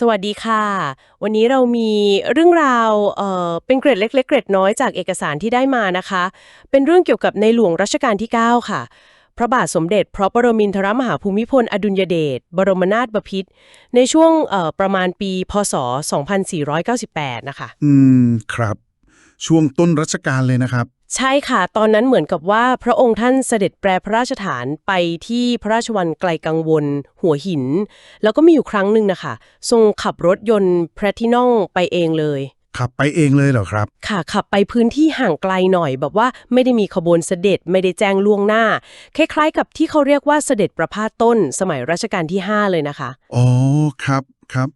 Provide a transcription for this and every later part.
สวัสดีค่ะ วันนี้เรามีเรื่องราวเอ่อเป็นเกร็ดเล็กๆเกร็ดน้อยจากเอกสารที่ได้มานะคะ เป็นเรื่องเกี่ยวกับในหลวงรัชกาลที่ 9 ค่ะ พระบาทสมเด็จพระปรมินทรมหาภูมิพล อดุลยเดชบรมนาถบพิตรในช่วงเอ่อประมาณปี พศ 2498 นะคะ อืม ครับ ช่วงต้นรัชกาลเลยนะครับ ใช่ค่ะ ตอนนั้นเหมือนกับว่าพระองค์ท่านเสด็จแปรพระราชฐานไปที่พระราชวังไกลกังวล หัวหิน แล้วก็มีอยู่ครั้งหนึ่งนะคะ ทรงขับรถยนต์พระที่นั่งไปเองเลย ขับไปเองเลยเหรอครับ ค่ะ ขับไปพื้นที่ห่างไกลหน่อย แบบว่าไม่ได้มีขบวนเสด็จไม่ได้แจ้งล่วงหน้า คล้ายๆ กับที่เขาเรียกว่าเสด็จประพาสต้น สมัยรัชกาลที่ 5 เลยนะคะอ๋อครับครับ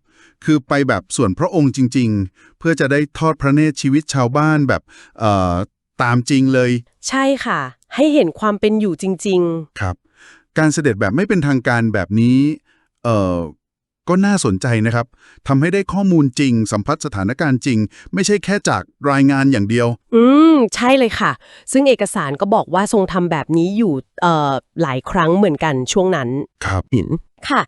คือไปแบบส่วนพระองค์จริง ๆ เพื่อจะได้ทอดพระเนตรชีวิตชาวบ้านแบบเอ่อ ตามจริงเลย ใช่ค่ะ ให้เห็นความเป็นอยู่จริงครับ การเสด็จแบบไม่เป็นทางการแบบนี้ เอ่อ ก็น่าสนใจนะครับทำให้ได้ข้อมูลจริง สัมผัสสถานการณ์จริง ไม่ใช่แค่จากรายงานอย่างเดียวๆอืม ใช่เลยค่ะ ซึ่งเอกสารก็บอกว่าทรงทำแบบนี้อยู่เอ่อหลายครั้งเหมือนกันช่วงนั้น ครับหินค่ะ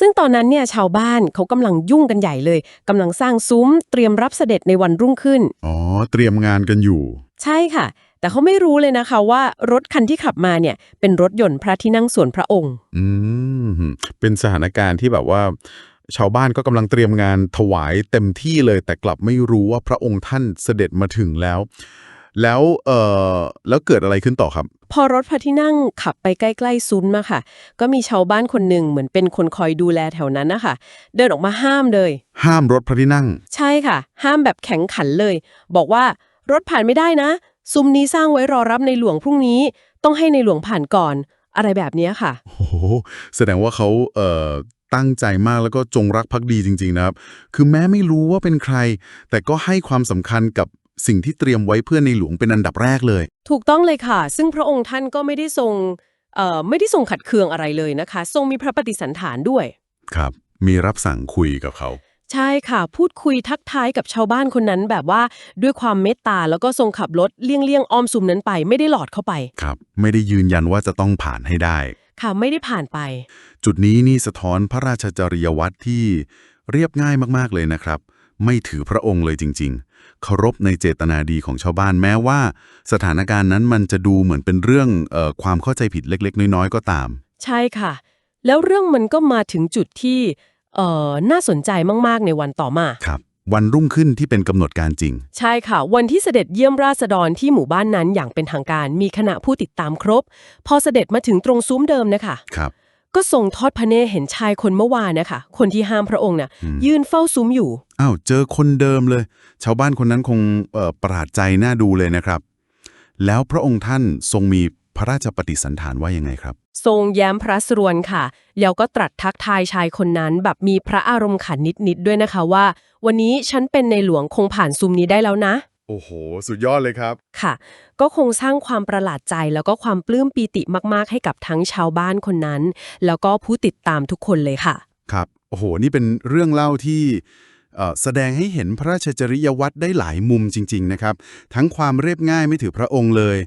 ซึ่งตอนนั้นเนี่ยชาวบ้านเขากำลังยุ่งกันใหญ่เลยกำลังสร้างซุ้ม เตรียมรับเสด็จในวันรุ่งขึ้น อ๋อ เตรียมงานกันอยู่ ใช่ค่ะ แต่เขาไม่รู้เลยนะคะว่ารถคันที่ขับมาเนี่ยเป็นรถยนต์พระที่นั่งส่วนพระองค์ อืม เป็นสถานการณ์ที่แบบว่า ชาวบ้านก็กำลังเตรียมงานถวายเต็มที่เลย แต่กลับไม่รู้ว่าพระองค์ท่านเสด็จมาถึงแล้ว แล้วเอ่อแล้วเกิดอะไรขึ้นต่อครับ พอรถพระที่นั่งขับไปใกล้ๆซุ้มมาค่ะ ก็มีชาวบ้านคนหนึ่งเหมือนเป็นคนคอยดูแลแถวนั้นนะคะเดินออกมาห้ามเลย ห้ามรถพระที่นั่ง ใช่ค่ะ ห้ามแบบแข็งขันเลย บอกว่ารถผ่านไม่ได้นะ ซุ้มนี้สร้างไว้รอรับในหลวงพรุ่งนี้ ต้องให้ในหลวงผ่านก่อน อะไรแบบเนี้ยค่ะ โอ้โห แสดงว่าเขาเอ่อตั้งใจมากแล้วก็จงรักภักดีจริง ๆ นะครับ คือแม้ไม่รู้ว่าเป็นใคร แต่ก็ให้ความสำคัญกับสิ่งที่เตรียมไว้เพื่อในหลวงเป็นอันดับแรกเลย ถูกต้องเลยค่ะ ซึ่งพระองค์ท่านก็ไม่ได้ทรงเอ่อไม่ได้ทรงขัดเคืองอะไรเลยนะคะ ทรงมีพระปฏิสันฐานด้วย ครับ มีรับสั่งคุยกับเขา ใช่ค่ะ พูดคุยทักทายกับชาวบ้านคนนั้นแบบว่าด้วยความเมตตาแล้วก็ทรงขับรถเลี่ยงเลี่ยงๆอ้อมซุมนั้นไป ไม่ได้หลอดเข้าไป ครับ ไม่ได้ยืนยันว่าจะต้องผ่านให้ได้ ค่ะไม่ได้ผ่านไป จุดนี้นี่สะท้อนพระราชจริยวัตรที่เรียบง่ายมากๆเลยนะครับ ไม่ถือพระองค์เลยจริง ๆ เคารพในเจตนาดีของชาวบ้านแม้ว่า สถานการณ์นั้นมันจะดูเหมือนเป็นเรื่องเออความเข้าใจผิดเล็กๆ น้อยๆก็ตาม ใช่ค่ะ แล้วเรื่องมันก็มาถึงจุดที่ เอ่อน่าสนใจมาก ๆ ในวันต่อมา ครับ วันรุ่งขึ้นที่เป็นกำหนดการจริง ใช่ค่ะ วันที่เสด็จเยี่ยมราษฎรที่หมู่บ้านนั้นอย่างเป็นทางการมีคณะผู้ติดตามครบ พอเสด็จมาถึงตรงซุ้มเดิมนะคะ ครับ ก็ทรงทอดพระเนตรเห็นชายคนเมื่อวานนะคะ คนที่ห้ามพระองค์น่ะอืมยืนเฝ้าซุ้มอยู่ อ้าว เจอคนเดิมเลย ชาวบ้านคนนั้นคงเอ่อประหลาดใจน่าดูเลยนะครับ แล้วพระองค์ท่านทรงมีพ ระราชปฏิสันฐานว่ายังไงครับ ทรงแย้มพระสรวนค่ะ แล้วก็ตรัสทักทายชายคนนั้น แบบมีพระอารมณ์ขันนิดๆด้วยนะคะว่า วันนี้ฉันเป็นในหลวงคงผ่านซุ้มนี้ได้แล้วนะ โอ้โห สุดยอดเลยครับ ค่ะ ก็คงสร้างความประหลาดใจแล้วก็ความปลื้มปีติมากๆ ให้กับทั้งชาวบ้านคนนั้น แล้วก็ผู้ติดตามทุกคนเลยค่ะ ครับ โอ้โห นี่เป็นเรื่องเล่าที่เอ่อ แสดงให้เห็นพระราชจริยวัตรได้หลายมุมจริง ๆ นะครับ ทั้งความเรียบง่ายไม่ถือพระองค์เลย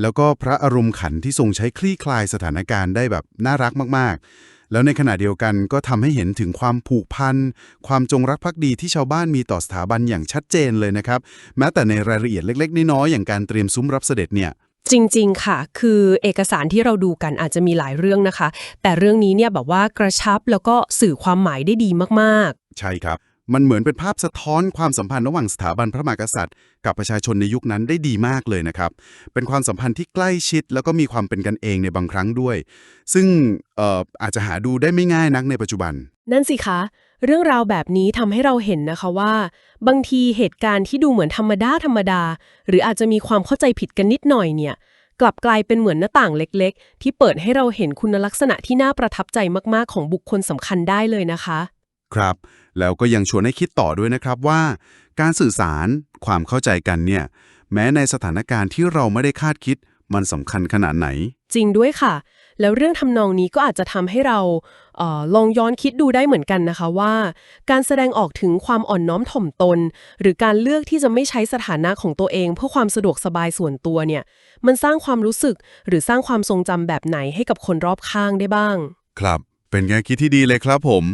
แล้วก็พระอารมณ์ขันที่ทรงใช้คลี่คลายสถานการณ์ได้แบบน่ารักมากๆ แล้วในขณะเดียวกันก็ทำให้เห็นถึงความผูกพัน ความจงรักภักดีที่ชาวบ้านมีต่อสถาบันอย่างชัดเจนเลยนะครับ แม้แต่ในรายละเอียดเล็ก ๆ น้อยๆอย่างการเตรียมซุ้มรับเสด็จเนี่ยจริง ๆ ค่ะ คือเอกสารที่เราดูกันอาจจะมีหลายเรื่องนะคะ แต่เรื่องนี้เนี่ยแบบว่ากระชับแล้วก็สื่อความหมายได้ดีมากๆ ใช่ครับ มันเหมือนเป็นภาพสะท้อนความสัมพันธ์ระหว่างสถาบันพระมหากษัตริย์ กับประชาชนในยุคนั้นได้ดีมากเลยนะครับ เป็นความสัมพันธ์ที่ใกล้ชิด แล้วก็มีความเป็นกันเองในบางครั้งด้วย ซึ่งอออาจจะหาดูได้ไม่ง่ายนักในปัจจุบัน นั่นสิคะ เรื่องราวแบบนี้ทำให้เราเห็นนะคะว่า บางทีเหตุการณ์ที่ดูเหมือนธรรมดาธรรมดา หรืออาจจะมีความเข้าใจผิดกันนิดหน่อยเนี่ยกลับกลายเป็นเหมือนหน้าต่างเล็ก ๆ ที่เปิดให้เราเห็นคุณลักษณะที่น่าประทับใจมากๆ ของบุคคลสำคัญได้เลยนะคะ ครับ แล้วก็ยังชวนให้คิดต่อด้วยนะครับว่า การสื่อสารความเข้าใจกันเนี่ยแม้ในสถานการณ์ที่เราไม่ได้คาดคิดมันสำคัญขนาดไหน จริงด้วยค่ะ แล้วเรื่องทำนองนี้ก็อาจจะทำให้เราเออลองย้อนคิดดูได้เหมือนกันนะคะว่า การแสดงออกถึงความอ่อนน้อมถ่อมตน หรือการเลือกที่จะไม่ใช้สถานะของตัวเอง เพื่อความสะดวกสบายส่วนตัวเนี่ย มันสร้างความรู้สึกหรือสร้างความทรงจำแบบไหนให้กับคนรอบข้างได้บ้าง ครับ เป็นแง่คิดที่ดีเลยครับผม